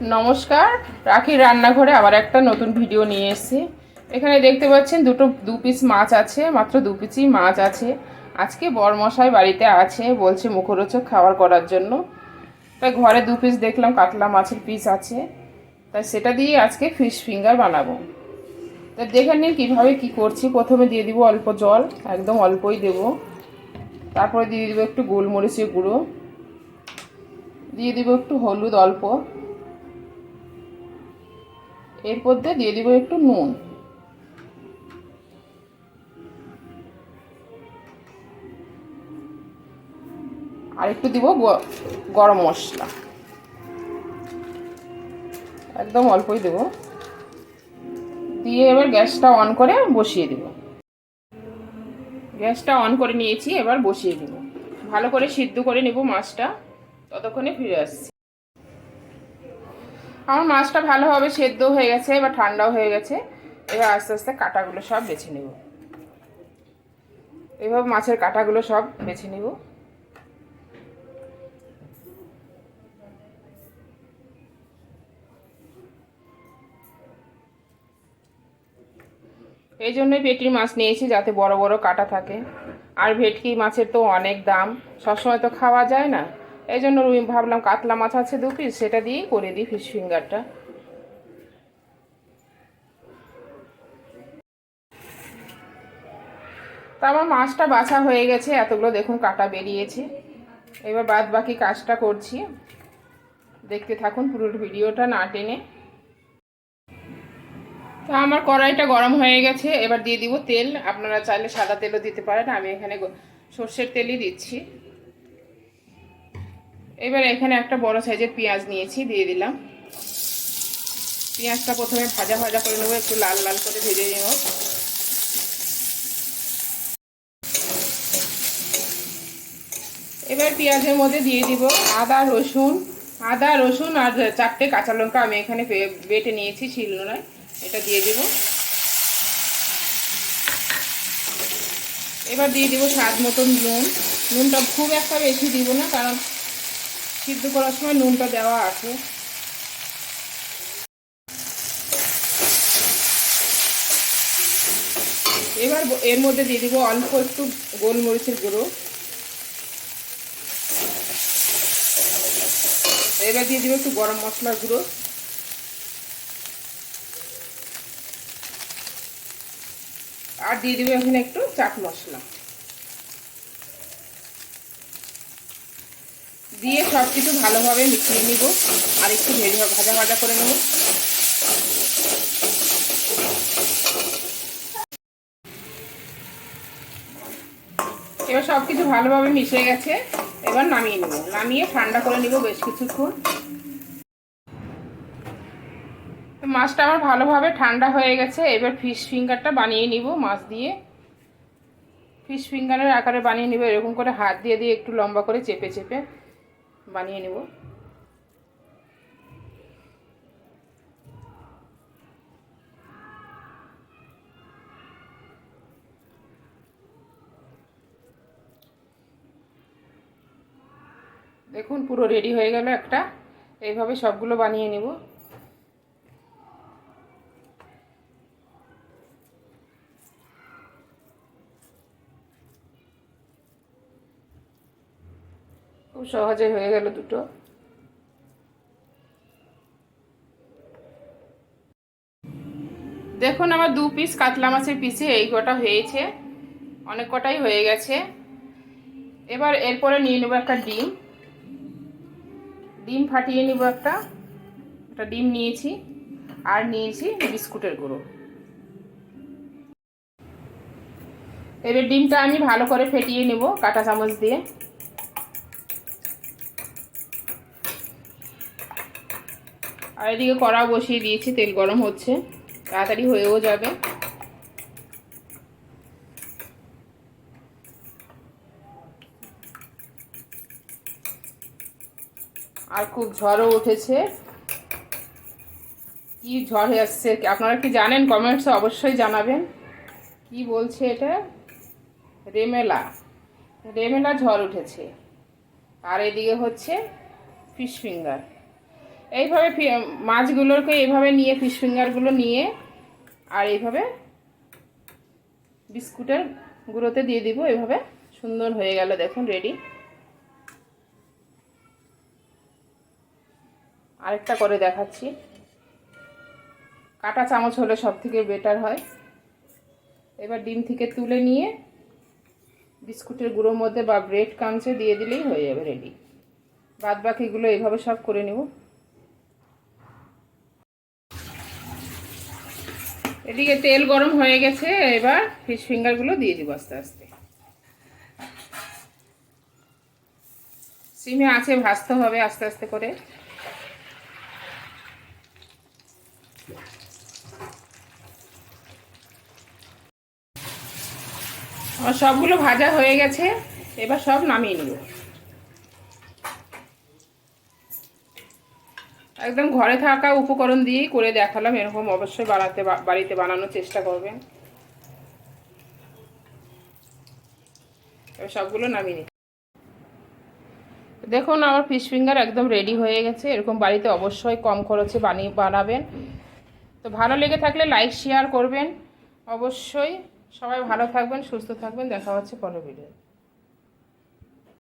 নমস্কার রাখির রান্নাঘরে আবার একটা নতুন ভিডিও নিয়ে এসেছি। এখানে দেখতে পাচ্ছেন দুটো, দু পিস মাছ আছে, মাত্র দু পিসই মাছ আছে। আজকে বরমশাই বাড়িতে আছে, বলছে মুখরোচক খাবার করার জন্য। তাই ঘরে দু পিস দেখলাম, কাতলা মাছের পিস আছে। তাই সেটা দিয়ে আজকে ফিশ ফিঙ্গার বানাবো। তা দেখে নিন কীভাবে কী করছি। প্রথমে দিয়ে দিব অল্প জল, একদম অল্পই দেব। তারপরে দিয়ে দিব একটু গোলমরিচের গুঁড়ো। দিয়ে দিব একটু হলুদ অল্প। এরপর দিয়ে দিয়ে দিব একটু নুন। আর একটু দিব গরম মশলা। একদম অল্পই দেব। দিয়ে এবার গ্যাসটা অন করে বসিয়ে দেব। গ্যাসটা অন করে নিয়েছি, এবার বসিয়ে দেব। ভালো করে সিদ্ধ করে নেব মাছটা। ততক্ষণে ফিরে আসছি। আমার মাছটা ভালোভাবে সেদ্ধ হয়ে গেছে, এবার ঠান্ডাও হয়ে গেছে। এবার আস্তে আস্তে কাটাগুলো সব বেছে নেব। এভাবে মাছের কাটাগুলো সব বেছে নেব। এই জন্যই পেটির মাছ নিয়েছি, যাতে বড় বড় কাটা থাকে। আর ভেটকি মাছের তো অনেক দাম, সবসময় তো খাওয়া যায় না। এই জন্য রুই ভাবলাম কাতলা মাছ আছে দু পিস সেটা দিয়েই করে দিই ফিশ ফিঙ্গারটা তা আমার মাছটা বাছা হয়ে গেছে, এতগুলো দেখুন কাটা বেরিয়েছে। এবার বাদ বাকি কাজটা করছি। দেখতে থাকুন পুরো ভিডিওটা না টেনে। তা আমার কড়াইটা গরম হয়ে গেছে, এবার দিয়ে দিব তেল। আপনারা চাইলে সাদা তেলও দিতে পারেন, আমি এখানে সর্ষের তেলই দিচ্ছি। এবার এখানে একটা বড় সাইজের পেঁয়াজ নিয়েছি, দিয়ে দিলাম। পেঁয়াজটা প্রথমে ভাজা ভাজা করে নেব, একটু লাল লাল করে ভেজে নেব। এবার পেঁয়াজের মধ্যে দিয়ে দিব আদা, রসুন। আদা, রসুন আর চারটে কাঁচা লঙ্কা আমি এখানে বেটে নিয়েছি শিলনোড়ায়, এটা দিয়ে দেব। এবার দিয়ে দিব স্বাদ মতন নুন। নুনটা খুব একটা বেশি দিব না, কারণ সিদ্ধ করার সময় নুনটা দেওয়া আছে। এবার এর মধ্যে দিয়ে দিব অল্প একটু গোলমরিচের গুঁড়ো। এবার দিয়ে দিব একটু গরম মশলার গুঁড়ো। আর দিয়ে দিব এখানে একটু চাট মশলা। দিয়ে সব কিছু ভালোভাবে মিশিয়ে নিব আর একটু ভেজে ভাজা ভাজা করে নেব। এবার সব কিছু ভালোভাবে মিশে গেছে, এবার নামিয়ে নেব। নামিয়ে ঠান্ডা করে নিব বেশ কিছুক্ষণ। মাছটা আমার ভালোভাবে ঠান্ডা হয়ে গেছে, এবার ফিশ ফিঙ্গারটা বানিয়ে নিব মাছ দিয়ে। ফিশ ফিঙ্গারের আকারে বানিয়ে নিব, এরকম করে হাত দিয়ে দিয়ে একটু লম্বা করে চেপে চেপে। বানিয়ে নেব। দেখুন পুরো রেডি হয়ে গেল একটা। এইভাবে সবগুলো বানিয়ে নেব। খুব সহজে হয়ে গেল দুটো। দেখুন আমার দু পিস কাতলা মাছের পিসে এই কটা হয়েছে। অনেক কটাই হয়ে গেছে। এবার এরপরে নিয়ে নেব একটা ডিম। ডিম ফাটিয়ে নিব একটা। একটা ডিম নিয়েছি। আর নিয়েছি বিস্কুটের গুঁড়ো। এবার ডিমটা আমি ভালো করে ফেটিয়ে নেব কাঁটা চামচ দিয়ে। আর এদিকে কড়া বসিয়ে দিয়েছি, তেল গরম হচ্ছে, তাড়াতাড়ি হয়েও যাবে। আর খুব ঝড়ও উঠেছে। কি ঝড় হয়ে আসছে? আপনারা কি জানেন? কমেন্টসে অবশ্যই জানাবেন। কি বলছে এটা? রেমেলা। রেমেলা ঝড় উঠেছে। আর এদিকে হচ্ছে ফিশ ফিঙ্গার। এইভাবে মাছগুলোকে এইভাবে নিয়ে ফিশ ফিঙ্গারগুলো নিয়ে আর এইভাবে বিস্কুটের গুঁড়োতে দিয়ে দিব, এইভাবে সুন্দর হয়ে গেল, দেখুন রেডি আরেকটা করে দেখাচ্ছি। কাটা চামচ হলে সব থেকে বেটার হয়। এবার ডিম থেকে তুলে নিয়ে বিস্কুটের গুঁড়োর মধ্যে বা ব্রেড কামচে দিয়ে দিলেই হয়ে যাবে রেডি বাদ বাকিগুলো এইভাবে সব করে নেব। এদিকে তেল গরম হয়ে গেছে, এবার ফিশ ফিঙ্গারগুলো দিয়ে দিব আস্তে আস্তে। সিমে আছে, ভাজতে হবে আস্তে আস্তে করে। সবগুলো ভাজা হয়ে গেছে, এবার সব নামিয়ে নেব। একদম ঘরে থাকা উপকরণ দিয়েই করে দেখালাম, এরকম অবশ্যই বানাতে বাড়িতে বানানোর চেষ্টা করবেন। সবগুলো নামিয়ে নিই দেখুন, আমার ফিশ ফিঙ্গার একদম রেডি হয়ে গেছে। এরকম বাড়িতে অবশ্যই কম খরচে বানিয়ে বানাবেন। তো ভালো লেগে থাকলে লাইক শেয়ার করবেন। অবশ্যই সবাই ভালো থাকবেন, সুস্থ থাকবেন। দেখা হচ্ছে পরের ভিডিও